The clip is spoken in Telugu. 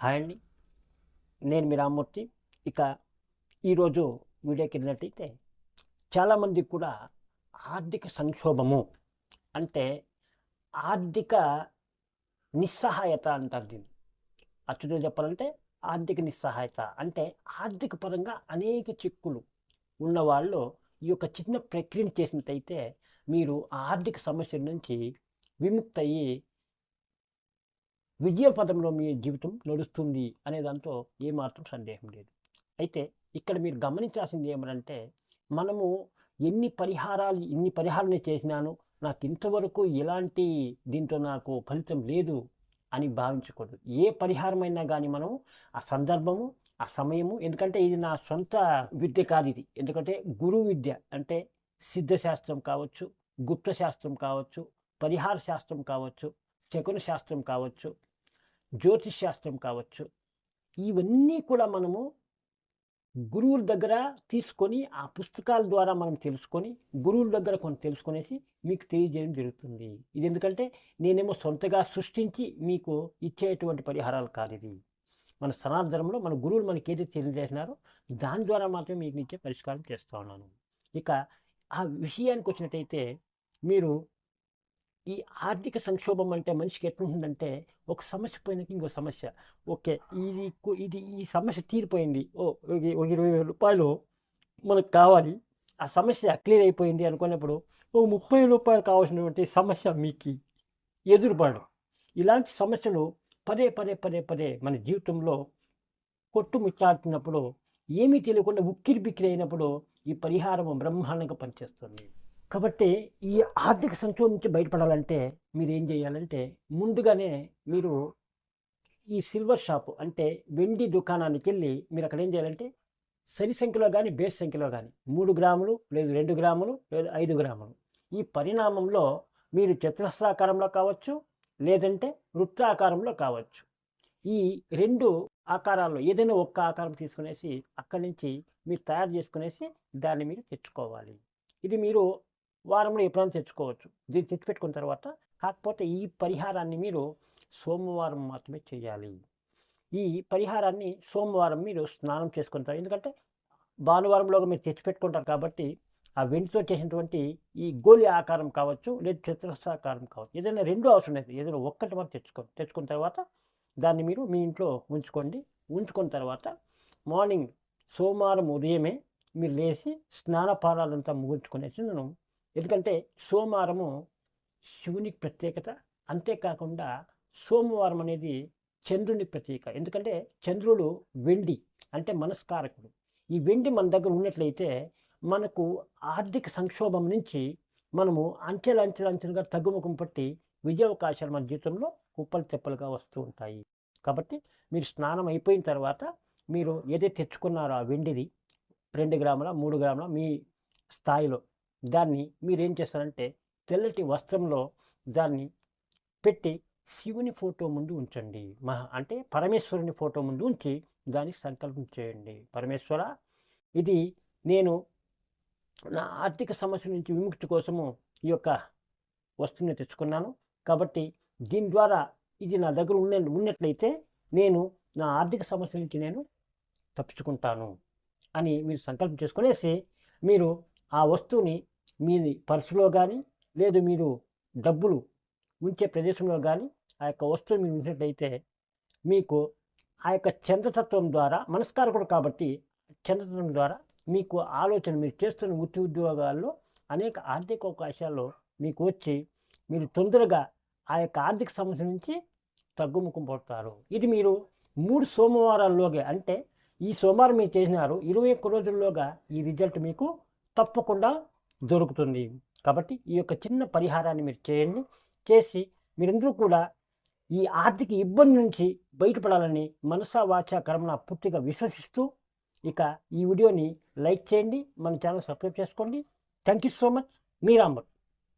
హాయ్ అండి. నేను మీ రామ్మూర్తి. ఇక ఈరోజు వీడియోకి వెళ్ళినట్టయితే చాలామందికి కూడా ఆర్థిక సంక్షోభము అంటే ఆర్థిక నిస్సహాయత అంటారు దీన్ని. అచ్చుతో చెప్పాలంటే ఆర్థిక నిస్సహాయత అంటే ఆర్థిక పరంగా అనేక చిక్కులు ఉన్నవాళ్ళు ఈ యొక్క చిన్న ప్రక్రియను చేసినట్టయితే మీరు ఆ ఆర్థిక సమస్యల నుంచి విముక్తయ్యి విజయ పదంలో మీ జీవితం నడుస్తుంది అనే దాంతో ఏమాత్రం సందేహం లేదు. అయితే ఇక్కడ మీరు గమనించాల్సింది ఏమంటే మనము ఎన్ని పరిహారాలు ఎన్ని పరిహారాలు చేసినాను నాకు ఇంతవరకు ఎలాంటి దీంతో నాకు ఫలితం లేదు అని భావించకూడదు. ఏ పరిహారమైనా కానీ మనం ఆ సందర్భము ఆ సమయము ఎందుకంటే ఇది నా సొంత విద్య కాదు ఇది. ఎందుకంటే గురువు విద్య అంటే సిద్ధశాస్త్రం కావచ్చు గుప్త శాస్త్రం కావచ్చు పరిహార శాస్త్రం కావచ్చు శకున శాస్త్రం కావచ్చు జ్యోతిష్ శాస్త్రం కావచ్చు. ఇవన్నీ కూడా మనము గురువుల దగ్గర తీసుకొని ఆ పుస్తకాల ద్వారా మనం తెలుసుకొని గురువుల దగ్గర కొన్ని తెలుసుకునేసి మీకు తెలియజేయడం జరుగుతుంది. ఇది ఎందుకంటే నేనేమో సొంతగా సృష్టించి మీకు ఇచ్చేటువంటి పరిహారాలు కాదు ఇది. మన సనాతన ధర్మంలో మన గురువులు మనకి ఏదైతే తెలియజేసినారో దాని ద్వారా మాత్రమే మీకు ఇచ్చే పరిష్కారం చేస్తూ ఉన్నాను. ఇక ఆ విషయానికి వచ్చినట్టయితే మీరు ఈ ఆర్థిక సంక్షోభం అంటే మనిషికి ఎట్లుంటుందంటే ఒక సమస్య పోయినాక ఇంకో సమస్య. ఓకే ఇది ఇది ఈ సమస్య తీరిపోయింది. ఓ ఒక ఇరవై వేల రూపాయలు మనకు కావాలి. ఆ సమస్య క్లియర్ అయిపోయింది అనుకున్నప్పుడు ఓ ముప్పై రూపాయలు కావాల్సినటువంటి సమస్య మీకు ఎదురుపడడం. ఇలాంటి సమస్యలు పదే పదే పదే పదే మన జీవితంలో కొట్టుమిట్టాడుతున్నప్పుడు ఏమీ తెలియకుండా ఉక్కిరి బిక్కిరి అయినప్పుడు ఈ పరిహారం బ్రహ్మాండంగా పనిచేస్తుంది. కాబట్టి ఈ ఆర్థిక సంక్షోభం నుంచి బయటపడాలంటే మీరు ఏం చేయాలంటే ముందుగానే మీరు ఈ సిల్వర్ షాపు అంటే వెండి దుకాణానికి వెళ్ళి మీరు అక్కడ ఏం చేయాలంటే సరి సంఖ్యలో కానీ బేస్ సంఖ్యలో కానీ మూడు గ్రాములు లేదు రెండు గ్రాములు లేదు ఐదు గ్రాములు. ఈ పరిణామంలో మీరు చతురస్రాకారంలో కావచ్చు లేదంటే వృత్తాకారంలో కావచ్చు. ఈ రెండు ఆకారాల్లో ఏదైనా ఒక్క ఆకారం తీసుకునేసి అక్కడి నుంచి మీరు తయారు చేసుకునేసి దాన్ని మీరు తెచ్చుకోవాలి. ఇది మీరు వారంలో ఎప్పుడైనా తెచ్చుకోవచ్చు. దీన్ని తెచ్చిపెట్టుకున్న తర్వాత కాకపోతే ఈ పరిహారాన్ని మీరు సోమవారం మాత్రమే చేయాలి. ఈ పరిహారాన్ని సోమవారం మీరు స్నానం చేసుకుంటారు ఎందుకంటే భానువారంలో మీరు తెచ్చిపెట్టుకుంటారు కాబట్టి ఆ వెండితో చేసినటువంటి ఈ గోలి ఆకారం కావచ్చు లేదా చతురస్రాకారం కావచ్చు ఏదైనా రెండు అవసరం లేదు. ఏదైనా ఒక్కటి మాత్రం తెచ్చుకోండి తెచ్చుకున్న తర్వాత దాన్ని మీరు మీ ఇంట్లో ఉంచుకోండి. ఉంచుకున్న తర్వాత మార్నింగ్ సోమవారం ఉదయమే మీరు లేచి స్నానపానాలంతా ముగించుకునేసి నేను ఎందుకంటే సోమవారము శివునికి ప్రత్యేకత. అంతేకాకుండా సోమవారం అనేది చంద్రుని ప్రతీక ఎందుకంటే చంద్రుడు వెండి అంటే మనస్కారకుడు. ఈ వెండి మన దగ్గర ఉన్నట్లయితే మనకు ఆర్థిక సంక్షోభం నుంచి మనము అంచెలంచెలంచెలుగా తగ్గుముఖం పట్టి విజయావకాశాలు మన జీవితంలో కుప్పలు తెప్పలుగా వస్తూ ఉంటాయి. కాబట్టి మీరు స్నానం అయిపోయిన తర్వాత మీరు ఏదైతే తెచ్చుకున్నారో ఆ వెండిది రెండు గ్రాముల మూడు గ్రాముల మీ స్థాయిలో దాన్ని మీరేం చేస్తారంటే తెల్లటి వస్త్రంలో దాన్ని పెట్టి శివుని ఫోటో ముందు ఉంచండి. మహా అంటే పరమేశ్వరుని ఫోటో ముందు ఉంచి దాన్ని సంకల్పం చేయండి. పరమేశ్వర ఇది నేను నా ఆర్థిక సమస్య నుంచి విముక్తి కోసము ఈ యొక్క వస్తువుని తెచ్చుకున్నాను. కాబట్టి దీని ద్వారా ఇది నా దగ్గర ఉన్న ఉన్నట్లయితే నేను నా ఆర్థిక సమస్య నుంచి నేను తప్పించుకుంటాను అని మీరు సంకల్పం చేసుకునేసి మీరు ఆ వస్తువుని మీది పర్సులో కానీ లేదు మీరు డబ్బులు ఉంచే ప్రదేశంలో కానీ ఆ యొక్క వస్తువు మీరు ఉంచినట్లయితే మీకు ఆ యొక్క చంద్రతత్వం ద్వారా మనస్కారకుడు కాబట్టి చంద్రతత్వం ద్వారా మీకు ఆలోచన మీరు చేస్తున్న వృత్తి ఉద్యోగాల్లో అనేక ఆర్థిక అవకాశాలు మీకు వచ్చి మీరు తొందరగా ఆ యొక్క ఆర్థిక సమస్య నుంచి తగ్గుముఖం పడతారు. ఇది మీరు మూడు సోమవారాల్లోగా అంటే ఈ సోమవారం మీరు చేసినారు ఇరవై ఒక్క రోజుల్లోగా ఈ రిజల్ట్ మీకు తప్పకుండా దొరుకుతుంది. కాబట్టి ఈ యొక్క చిన్న పరిహారాన్ని మీరు చేయండి. చేసి మీరందరూ కూడా ఈ ఆర్థిక ఇబ్బంది నుంచి బయటపడాలని మనసా వాచా కర్మన పూర్తిగా విశ్వసిస్తూ ఇక ఈ వీడియోని లైక్ చేయండి. మన ఛానల్ సబ్స్క్రైబ్ చేసుకోండి. Thank you so much. మీరాంబర్